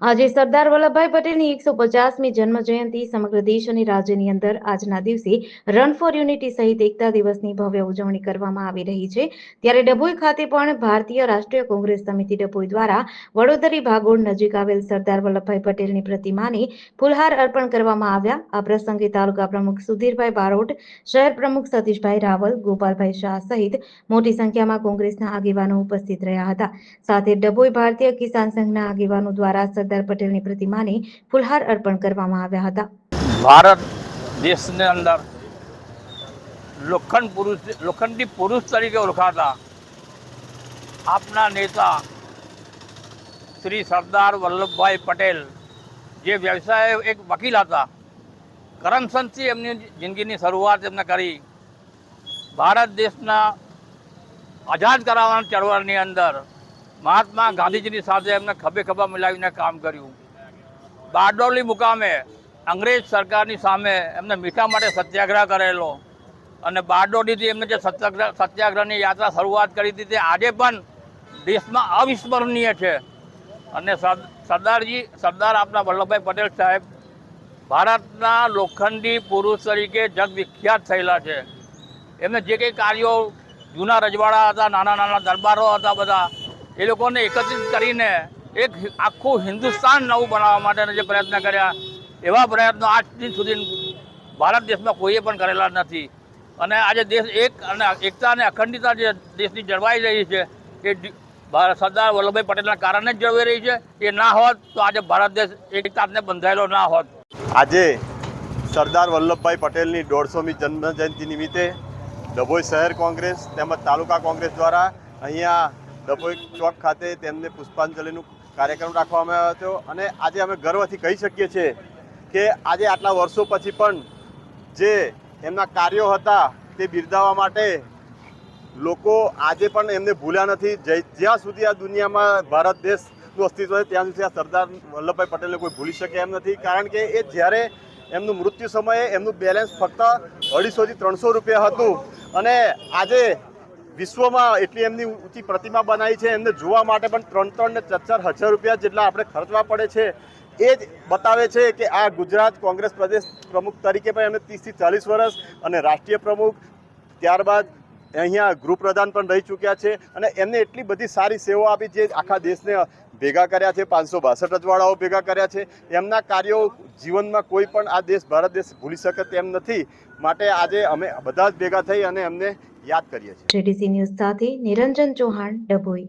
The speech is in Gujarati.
આજે સરદાર વલ્લભભાઈ પટેલની એકસો પચાસમી જન્મ જયંતિ સમગ્ર દેશ અને રાજ્યની અંદર આજના દિવસે રન ફોર યુનિટી સહિત એકતા દિવસની ભવ્ય ઉજવણી કરવામાં આવી રહી છે. ત્યારે ડભોઈ ખાતે પણ ભારતીય રાષ્ટ્રીય કોંગ્રેસ સમિતિ ડભોઈ દ્વારા વડોદરી ભાગોળ નજીક આવેલ સરદાર વલ્લભભાઈ પટેલની પ્રતિમાને ફૂલહાર અર્પણ કરવામાં આવ્યા. આ પ્રસંગે તાલુકા પ્રમુખ સુધીરભાઈ બારોટ, શહેર પ્રમુખ સતીશભાઈ રાવલ, ગોપાલભાઈ શાહ સહિત મોટી સંખ્યામાં કોંગ્રેસના આગેવાનો ઉપસ્થિત રહ્યા હતા. સાથે ડભોઈ ભારતીય કિસાન સંઘના આગેવાનો દ્વારા સરદાર પટેલની પ્રતિમાને ફુલહાર અર્પણ કરવામાં આવ્યા હતા. ભારત દેશની અંદર લોખંડ પુરુષ, લોખંડી પુરુષ તરીકે ઓળખાતા આપના નેતા શ્રી સરદાર વલ્લભભાઈ પટેલ, જે વ્યવસાય એક વકીલ હતા, કરમસદથી એમની જિંદગીની શરૂઆત એમને કરી. ભારત દેશના આઝાદ કરાવવાના ચળવળની અંદર મહાત્મા ગાંધીજીની સાથે એમને ખભે ખભા મિલાવીને કામ કર્યું. બારડોલી મુકામે અંગ્રેજ સરકારની સામે એમને મીઠા માટે સત્યાગ્રહ કરેલો અને બારડોલીથી એમને જે સત્યાગ્રહ, સત્યાગ્રહની યાત્રા શરૂઆત કરી હતી તે આજે પણ દેશમાં અવિસ્મરણીય છે. અને સર- સરદારજી, સરદાર આપણા વલ્લભભાઈ પટેલ સાહેબ ભારતના લોખંડી પુરુષ તરીકે જગવિખ્યાત થયેલા છે. એમને જે કંઈ કાર્યો જૂના રજવાડા હતા નાના નાના દરબારો હતા બધા એ લોકોને એકત્રિત કરીને એક આખું હિન્દુસ્તાન નવું બનાવવા માટેના જે પ્રયત્ન કર્યા, એવા પ્રયત્નો આજ દિન સુધી ભારત દેશમાં કોઈએ પણ કરેલા નથી. અને આજે દેશ એક અને એકતા અને અખંડિતતા જે દેશની જળવાઈ રહી છે, એ સરદાર વલ્લભભાઈ પટેલના કારણે જ જળવાઈ રહી છે. એ ના હોત તો આજે ભારત દેશ એકતાને બંધાયેલો ના હોત. આજે સરદાર વલ્લભભાઈ પટેલની દોઢસોમી જન્મજયંતિ નિમિત્તે ડભોઈ શહેર કોંગ્રેસ તેમજ તાલુકા કોંગ્રેસ દ્વારા અહીંયા ડભોઈ ચોક ખાતે તેમને પુષ્પાંજલિનું કાર્યક્રમ રાખવામાં આવ્યો હતો અને આજે અમે ગર્વથી કહી શકીએ છીએ કે આજે આટલા વર્ષો પછી પણ જે એમના કાર્યો હતા તે બિરદાવવા માટે લોકો આજે પણ એમને ભૂલ્યા નથી. જ્યાં સુધી આ દુનિયામાં ભારત દેશનું અસ્તિત્વ છે, ત્યાં સુધી આ સરદાર વલ્લભભાઈ પટેલને કોઈ ભૂલી શકે એમ નથી. કારણ કે એ જ્યારે એમનું મૃત્યુ સમયે એમનું બેલેન્સ ફક્ત અઢીસોથી ત્રણસો રૂપિયા હતું અને આજે વિશ્વમાં એટલી એમની ઊંચી પ્રતિમા બનાવી છે, એમને જોવા માટે પણ ત્રણ ત્રણ ને ચાર ચાર હજાર રૂપિયા જેટલા આપણે ખર્ચવા પડે છે. એ જ બતાવે છે કે આ ગુજરાત કોંગ્રેસ પ્રદેશ પ્રમુખ તરીકે પણ એમને ત્રીસથી ચાલીસ વર્ષ અને રાષ્ટ્રીય પ્રમુખ ત્યારબાદ અહીંયા ગૃહપ્રધાન પણ રહી ચૂક્યા છે અને એમને એટલી બધી સારી સેવા આપી જે આખા દેશને ભેગા કર્યા છે, પાંચસો બાસઠ રજવાડાઓ ભેગા કર્યા છે. એમના કાર્યો જીવનમાં કોઈ પણ આ દેશ, ભારત દેશ ભૂલી શકે તેમ નથી. માટે આજે અમે બધા જ ભેગા થઈ અને એમને યાદ કરીએ છીએ. જેડીસી ન્યૂઝ સાથે નિરંજન ચૌહાણ ડભોઈ.